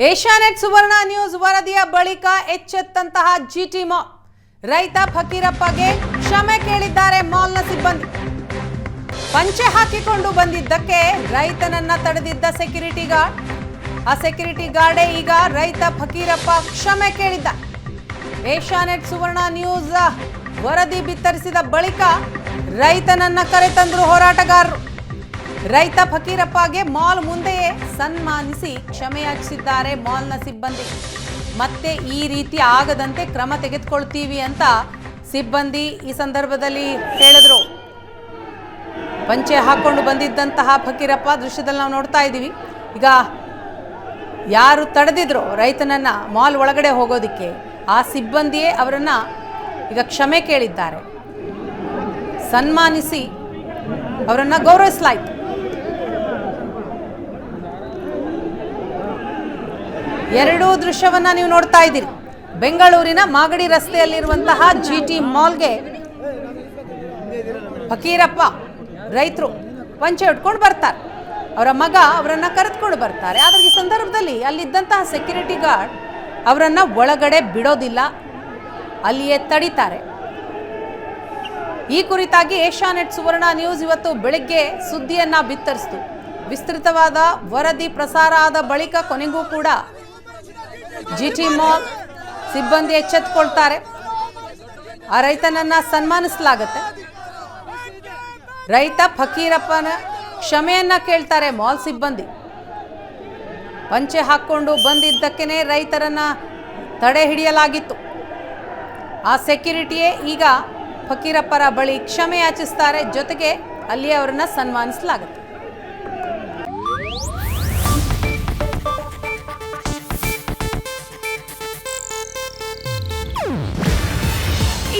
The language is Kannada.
ಏಷ್ಯಾನೆಟ್ ಸುವರ್ಣ ನ್ಯೂಸ್ ವರದಿಯ ಬಳಿಕ ಎಚ್ಚೆತ್ತಂತಹ ಜಿಟಿ ಮಾಲ್ ರೈತ ಫಕೀರಪ್ಪಗೆ ಕ್ಷಮೆ ಕೇಳಿದ್ದಾರೆ ಮಾಲ್ನ ಸಿಬ್ಬಂದಿ. ಪಂಚೆ ಹಾಕಿಕೊಂಡು ಬಂದಿದ್ದಕ್ಕೆ ರೈತನನ್ನ ತಡೆದಿದ್ದ ಸೆಕ್ಯೂರಿಟಿ ಗಾರ್ಡ್. ಆ ಸೆಕ್ಯೂರಿಟಿ ಗಾರ್ಡೇ ಈಗ ರೈತ ಫಕೀರಪ್ಪ ಕ್ಷಮೆ ಕೇಳಿದ್ದ. ಏಷ್ಯಾನೆಟ್ ಸುವರ್ಣ ನ್ಯೂಸ್ ವರದಿ ಬಿತ್ತರಿಸಿದ ಬಳಿಕ ರೈತನನ್ನ ಕರೆತಂದ್ರು ಹೋರಾಟಗಾರರು. ರೈತ ಫಕೀರಪ್ಪಗೆ ಮಾಲ್ ಮುಂದೆಯೇ ಸನ್ಮಾನಿಸಿ ಕ್ಷಮೆಯಾಚಿಸಿದ್ದಾರೆ ಮಾಲ್ನ ಸಿಬ್ಬಂದಿ. ಮತ್ತೆ ಈ ರೀತಿ ಆಗದಂತೆ ಕ್ರಮ ತೆಗೆದುಕೊಳ್ತೀವಿ ಅಂತ ಸಿಬ್ಬಂದಿ ಈ ಸಂದರ್ಭದಲ್ಲಿ ಹೇಳಿದ್ರು. ಪಂಚೆ ಹಾಕೊಂಡು ಬಂದಿದ್ದಂತಹ ಫಕೀರಪ್ಪ ದೃಶ್ಯದಲ್ಲಿ ನಾವು ನೋಡ್ತಾ ಇದ್ದೀವಿ. ಈಗ ಯಾರು ತಡೆದಿದ್ರು ರೈತನನ್ನ ಮಾಲ್ ಒಳಗಡೆ ಹೋಗೋದಿಕ್ಕೆ ಆ ಸಿಬ್ಬಂದಿಯೇ ಅವರನ್ನ ಈಗ ಕ್ಷಮೆ ಕೇಳಿದ್ದಾರೆ. ಸನ್ಮಾನಿಸಿ ಅವರನ್ನ ಗೌರವಿಸಲಾಯಿತು. ಎರಡೂ ದೃಶ್ಯವನ್ನ ನೀವು ನೋಡ್ತಾ ಇದ್ದೀರಿ. ಬೆಂಗಳೂರಿನ ಮಾಗಡಿ ರಸ್ತೆಯಲ್ಲಿರುವಂತಹ ಜಿ ಟಿ ಮಾಲ್ಗೆ ಫಕೀರಪ್ಪ ರೈತರು ಪಂಚೆ ಉಟ್ಕೊಂಡು ಬರ್ತಾರೆ. ಅವರ ಮಗ ಅವರನ್ನ ಕರೆದುಕೊಂಡು ಬರ್ತಾರೆ. ಆದರೆ ಈ ಸಂದರ್ಭದಲ್ಲಿ ಅಲ್ಲಿದ್ದಂತಹ ಸೆಕ್ಯೂರಿಟಿ ಗಾರ್ಡ್ ಅವರನ್ನ ಒಳಗಡೆ ಬಿಡೋದಿಲ್ಲ. ಅಲ್ಲಿಯೇ ತಡಿತಾರೆ. ಈ ಕುರಿತಾಗಿ ಏಷ್ಯಾನೆಟ್ ಸುವರ್ಣ ನ್ಯೂಸ್ ಇವತ್ತು ಬೆಳಗ್ಗೆ ಸುದ್ದಿಯನ್ನ ಬಿತ್ತರಿಸ್ತು. ವಿಸ್ತೃತವಾದ ವರದಿ ಪ್ರಸಾರ ಆದ ಬಳಿಕ ಕೊನೆಗೂ ಕೂಡ ಜಿ ಟಿ ಮಾಲ್ ಸಿಬ್ಬಂದಿ ಎಚ್ಚೆತ್ತುಕೊಳ್ತಾರೆ ಆ ರೈತನನ್ನ ಸನ್ಮಾನಿಸಲಾಗುತ್ತೆ. ರೈತ ಫಕೀರಪ್ಪನ ಕ್ಷಮೆಯನ್ನ ಕೇಳ್ತಾರೆ ಮಾಲ್ ಸಿಬ್ಬಂದಿ. ಪಂಚೆ ಹಾಕ್ಕೊಂಡು ಬಂದಿದ್ದಕ್ಕೇನೆ ರೈತರನ್ನ ತಡೆ ಹಿಡಿಯಲಾಗಿತ್ತು. ಆ ಸೆಕ್ಯುರಿಟಿಯೇ ಈಗ ಫಕೀರಪ್ಪರ ಬಳಿ ಕ್ಷಮೆ ಯಾಚಿಸ್ತಾರೆ, ಜೊತೆಗೆ ಅಲ್ಲಿ ಅವರನ್ನ ಸನ್ಮಾನಿಸಲಾಗುತ್ತೆ.